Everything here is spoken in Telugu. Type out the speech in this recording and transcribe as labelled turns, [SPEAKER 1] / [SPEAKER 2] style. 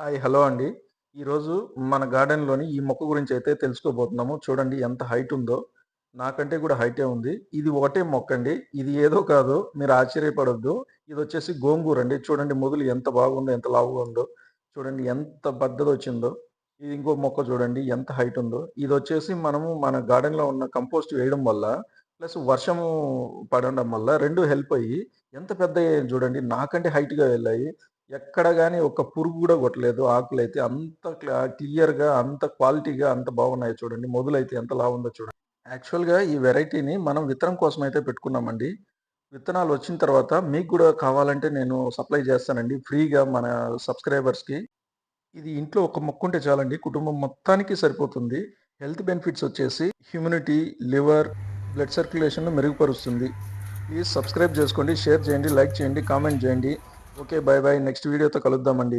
[SPEAKER 1] హాయ్ హలో అండి. ఈరోజు మన గార్డెన్లోని ఈ మొక్క గురించి అయితే తెలుసుకోబోతున్నాము. చూడండి ఎంత హైట్ ఉందో. నాకంటే కూడా హైటే ఉంది. ఇది ఒకటే మొక్క అండి. ఇది ఏదో కాదు. మీరు ఆశ్చర్యపడొద్దు. ఇది వచ్చేసి గోంగూర అండి. చూడండి మొదలు ఎంత బాగుందో ఎంత లావుగా ఉందో. చూడండి ఎంత బద్దలు వచ్చిందో. ఇది ఇంకో మొక్క చూడండి ఎంత హైట్ ఉందో. ఇది వచ్చేసి మనము మన గార్డెన్లో ఉన్న కంపోస్ట్ వేయడం వల్ల ప్లస్ వర్షము పడడం వల్ల రెండు హెల్ప్ అయ్యి ఎంత పెద్ద చూడండి నాకంటే హైట్గా వెళ్ళాయి. ఎక్కడ కానీ ఒక పురుగు కూడా కొట్టలేదు. ఆకులు అయితే అంత క్లా క్లియర్‌గా, అంత క్వాలిటీగా అంత బాగున్నాయి చూడండి. మొదలైతే ఎంత లావుందో చూడండి. యాక్చువల్‌గా ఈ వెరైటీని మనం విత్తనం కోసం అయితే పెట్టుకున్నామండి. విత్తనాలు వచ్చిన తర్వాత మీకు కూడా కావాలంటే నేను సప్లై చేస్తానండి ఫ్రీగా మన సబ్స్క్రైబర్స్‌కి. ఇది ఇంట్లో ఒక మొక్క ఉంటే చాలండి కుటుంబం మొత్తానికి సరిపోతుంది. హెల్త్ బెనిఫిట్స్ వచ్చేసి హ్యూమినిటీ, లివర్, బ్లడ్ సర్క్యులేషన్‌ను మెరుగుపరుస్తుంది. ప్లీజ్ సబ్స్క్రైబ్ చేసుకోండి, షేర్ చేయండి, లైక్ చేయండి, కామెంట్ చేయండి. ఓకే. Bye bye. నెక్స్ట్ వీడియోతో కలుద్దామండి.